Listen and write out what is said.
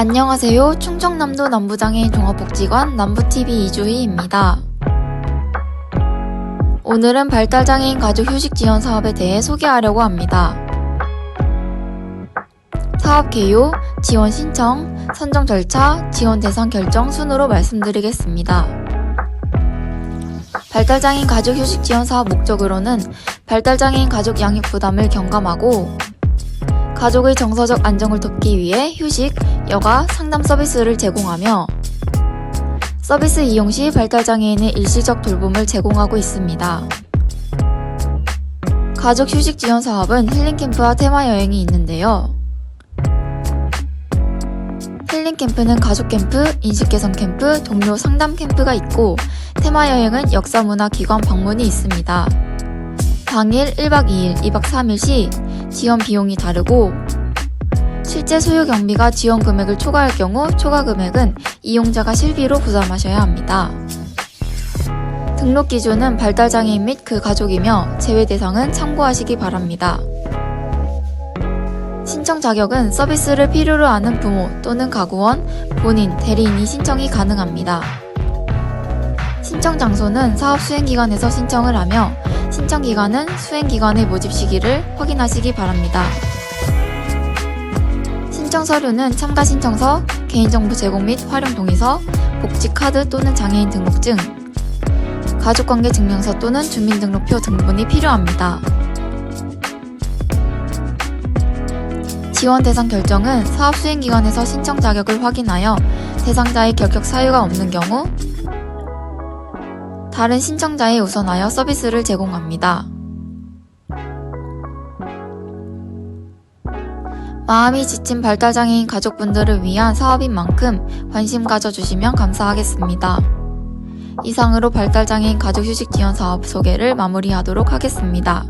안녕하세요. 충청남도 남부장애인 종합복지관 남부TV 이주희입니다. 오늘은 발달장애인 가족 휴식 지원 사업에 대해 소개하려고 합니다. 사업 개요, 지원 신청, 선정 절차, 지원 대상 결정 순으로 말씀드리겠습니다. 발달장애인 가족 휴식 지원 사업 목적으로는 발달장애인 가족 양육 부담을 경감하고 가족의 정서적 안정을 돕기 위해 휴식, 여가, 상담 서비스를 제공하며 서비스 이용 시 발달장애인의 일시적 돌봄을 제공하고 있습니다. 가족 휴식 지원 사업은 힐링캠프와 테마 여행이 있는데요. 힐링 캠프는 가족 캠프, 인식 개선 캠프, 동료 상담 캠프가 있고 테마 여행은 역사 문화 기관 방문이 있습니다. 당일 1박 2일, 2박 3일 시 지원 비용이 다르고 실제 소요 경비가 지원 금액을 초과할 경우 초과 금액은 이용자가 실비로 부담하셔야 합니다. 등록 기준은 발달장애인 및 그 가족이며 제외 대상은 참고하시기 바랍니다. 신청 자격은 서비스를 필요로 하는 부모 또는 가구원, 본인, 대리인이 신청이 가능합니다. 신청 장소는 사업 수행기관에서 신청을 하며 신청 기간은 수행기관의 모집 시기를 확인하시기 바랍니다. 신청 서류는 참가 신청서, 개인정보 제공 및 활용 동의서, 복지 카드 또는 장애인 등록증, 가족관계 증명서 또는 주민등록표 등본이 필요합니다. 지원 대상 결정은 사업 수행기관에서 신청 자격을 확인하여 대상자의 결격 사유가 없는 경우 다른 신청자에 우선하여 서비스를 제공합니다. 마음이 지친 발달장애인 가족분들을 위한 사업인 만큼 관심 가져주시면 감사하겠습니다. 이상으로 발달장애인 가족휴식 지원 사업 소개를 마무리하도록 하겠습니다.